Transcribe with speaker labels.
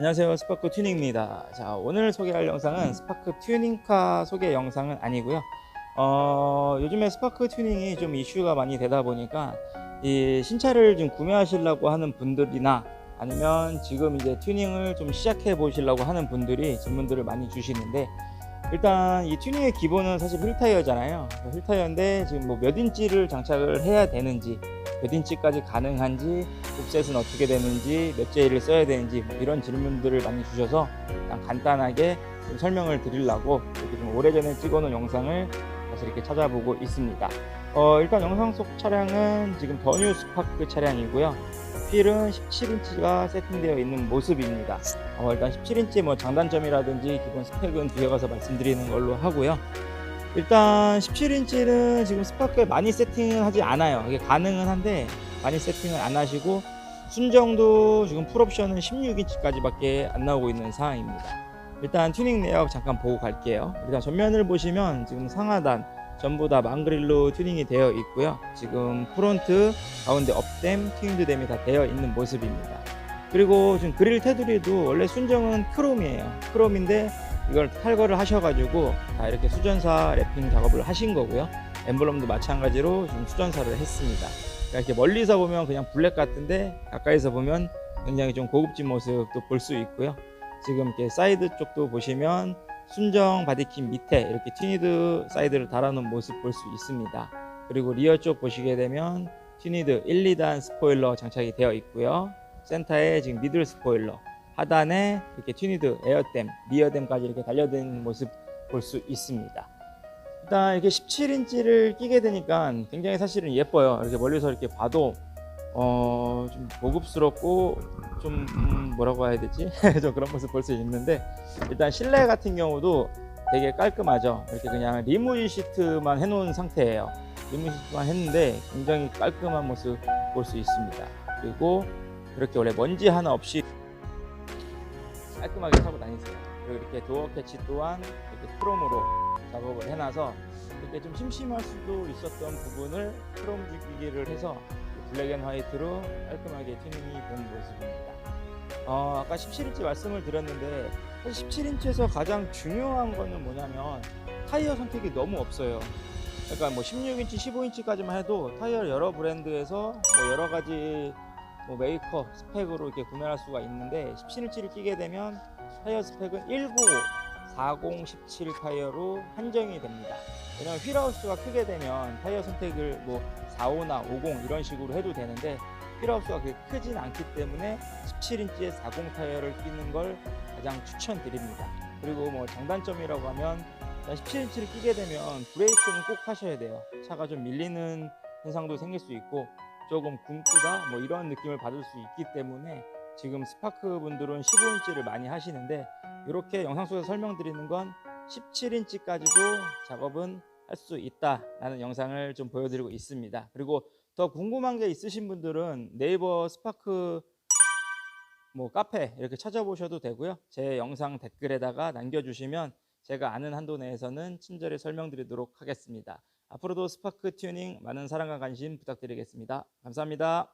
Speaker 1: 안녕하세요. 스파크 튜닝입니다. 자 오늘 소개할 영상은 스파크 튜닝카 소개 영상은 아니고요. 어, 요즘에 스파크 튜닝이 좀 이슈가 많이 되다 보니까 이 신차를 좀 구매하시려고 하는 분들이나 아니면 지금 이제 튜닝을 좀 시작해 보시려고 하는 분들이 질문들을 많이 주시는데 일단 이 튜닝의 기본은 사실 휠 타이어잖아요. 휠 타이어인데 지금 뭐 몇 인치를 장착을 해야 되는지 몇 인치까지 가능한지 옵셋은 어떻게 되는지 몇 제일을 써야 되는지 뭐 이런 질문들을 많이 주셔서 그냥 간단하게 좀 설명을 드리려고 이렇게 좀 오래전에 찍어놓은 영상을 다시 이렇게 찾아보고 있습니다. 어, 일단 영상 속 차량은 지금 더뉴 스파크 차량이고요. 휠은 17인치가 세팅되어 있는 모습입니다. 어, 일단 17인치 뭐 장단점이라든지 기본 스펙은 뒤에 가서 말씀드리는 걸로 하고요. 일단 17인치는 지금 스파크에 많이 세팅을 하지 않아요. 이게 가능은 한데 많이 세팅을 안 하시고 순정도 지금 풀옵션은 16인치까지밖에 안 나오고 있는 상황입니다. 일단 튜닝 내역 잠깐 보고 갈게요. 일단 전면을 보시면 지금 상하단 전부 다 망그릴로 튜닝이 되어 있고요. 지금 프론트 가운데 업댐, 튜닝드 댐이 다 되어 있는 모습입니다. 그리고 지금 그릴 테두리도 원래 순정은 크롬이에요. 크롬인데 이걸 탈거를 하셔가지고 다 이렇게 수전사 랩핑 작업을 하신 거고요. 엠블럼도 마찬가지로 지금 수전사를 했습니다. 그러니까 이렇게 멀리서 보면 그냥 블랙 같은데 가까이서 보면 굉장히 좀 고급진 모습도 볼 수 있고요. 지금 이렇게 사이드 쪽도 보시면 순정 바디킴 밑에 이렇게 튜니드 사이드를 달아놓은 모습 볼 수 있습니다. 그리고 리어 쪽 보시게 되면 튜니드 1, 2단 스포일러 장착이 되어 있고요. 센터에 지금 미들 스포일러, 하단에 이렇게 튜니드 에어댐, 리어댐까지 이렇게 달려든 모습 볼 수 있습니다. 일단 이렇게 17인치를 끼게 되니까 굉장히 사실은 예뻐요. 이렇게 멀리서 이렇게 봐도 어, 좀 고급스럽고 좀 음, 뭐라고 해야 되지? 좀 그런 모습 볼 수 있는데 일단 실내 같은 경우도 되게 깔끔하죠. 이렇게 그냥 리무진 시트만 해놓은 상태예요. 리무진 시트만 했는데 굉장히 깔끔한 모습 볼 수 있습니다. 그리고 이렇게 원래 먼지 하나 없이 깔끔하게 타고 다니세요. 그리고 이렇게 도어 캐치 또한 이렇게 크롬으로 작업을 해놔서 이렇게 좀 심심할 수도 있었던 부분을 크롬 주기를 해서 블랙 앤 화이트로 깔끔하게 튜닝이 된 모습입니다. 어, 아까 17인치 말씀을 드렸는데 사실 17인치에서 가장 중요한 거는 뭐냐면 타이어 선택이 너무 없어요. 그러니까 뭐 16인치, 15인치까지만 해도 타이어 여러 브랜드에서 뭐 여러 가지 뭐 메이커 스펙으로 이렇게 구매할 수가 있는데 17인치를 끼게 되면 타이어 스펙은 19, 40, 17 타이어로 한정이 됩니다. 왜냐면 휠하우스가 크게 되면 타이어 선택을 뭐 45나 50 이런 식으로 해도 되는데 휠하우스가 그렇게 크진 않기 때문에 17인치의 40 타이어를 끼는 걸 가장 추천드립니다. 그리고 뭐 장단점이라고 하면 17인치를 끼게 되면 브레이크는 꼭 하셔야 돼요. 차가 좀 밀리는 현상도 생길 수 있고 조금 굼뜨다 뭐 이런 느낌을 받을 수 있기 때문에 지금 스파크 분들은 15인치를 많이 하시는데 이렇게 영상 속에서 설명드리는 건 17인치까지도 작업은 할 수 있다라는 영상을 좀 보여드리고 있습니다. 그리고 더 궁금한 게 있으신 분들은 네이버 스파크 뭐 카페 이렇게 찾아보셔도 되고요. 제 영상 댓글에다가 남겨주시면 제가 아는 한도 내에서는 친절히 설명드리도록 하겠습니다. 앞으로도 스파크 튜닝 많은 사랑과 관심 부탁드리겠습니다. 감사합니다.